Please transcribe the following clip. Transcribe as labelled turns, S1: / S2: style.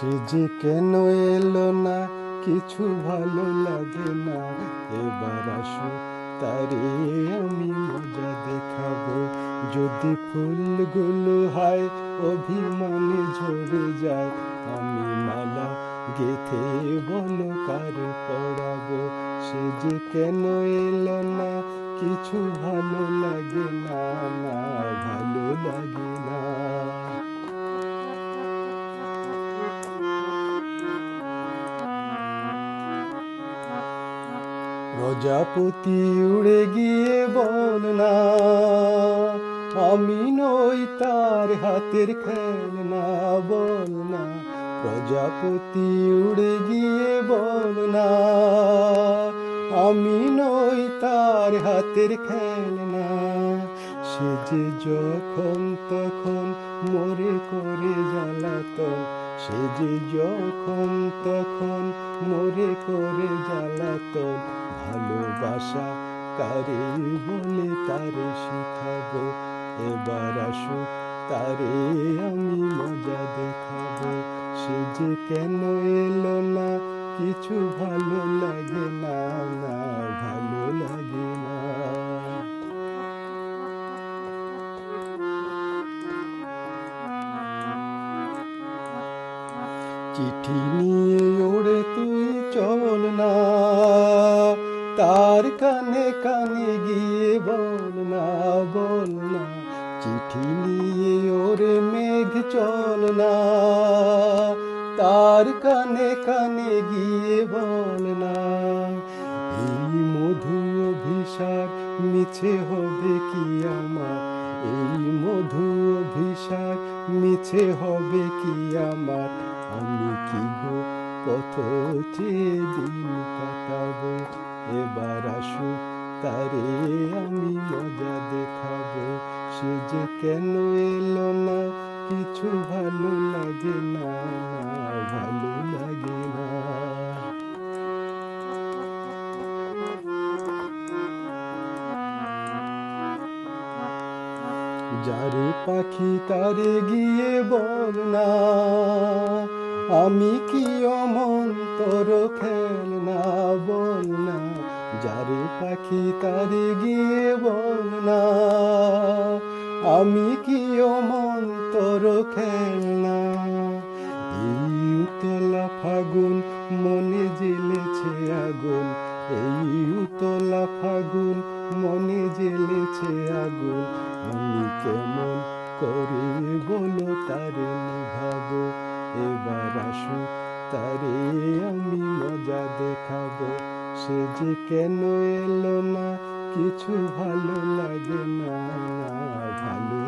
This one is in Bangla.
S1: সে যে কেন এলো না, কিছু ভালো লাগে না। এবার আসু, তারে আমি মজা দেখাবো। যদি ফুলগুলো হয়, অভিমানে ঝরে যায়। আমি মালা গেথে বলো, কার পড়াবো সে যে কেন এলো না, কিছু ভালো লাগে না না ভালো লাগে না। প্রজাপতি উড়ে গিয়ে বল না, আমি নই তার হাতের খেলনা, বল না। প্রজাপতি উড়ে গিয়ে বল না, আমি নই তার হাতের খেলনা। সে যে যখন তখন মরে করে জ্বালাতন সে যে যখন তখন মরে করে জ্বালাতন ভালোবাসা কারে বলে তারে শিখাবো? এবার আসুক তারে আমি মজা দেখাবো। সে যে কেন এলো না, কিছু ভালো লাগে না না ভালো লাগে না। চিঠি নিয়ে ওড়ে তুই চল না। তার কানে কানে গিয়ে বল না বল না। চিঠি নিয়ে ওরে মেঘ চল না। তার কানে কানে গিয়ে বল না। এই মধু অভিশাপ মিছে হবে কি আমার? এই মধু অভিশাপ মিছে হবে কি আমার? আমি কি গো পথ চেয়ে দিন কাটাবো? এবার আসু, তারে আমি মজা দেখাবো। সে যে কেন এলো না, কিছু ভালো লাগে না, ভালো লাগে না। যারে পাখি তারে গিয়ে বল না, আমি কি অমন্তর খেল না বল না যারে পাখি তারে গিয়ে বল না। আমি কি অমন্তর খেল না এই উতলা ফাগুন মনে জেলেছে আগুন। এই উতলা ফাগুন মনে জেলেছে আগুন। আমি কেমন করে বলো তারে নিভাবো? এবার আসু তারে আমি মজা দেখাবো। সে যে কেন এলো না কিছু ভালো লাগে না ভালো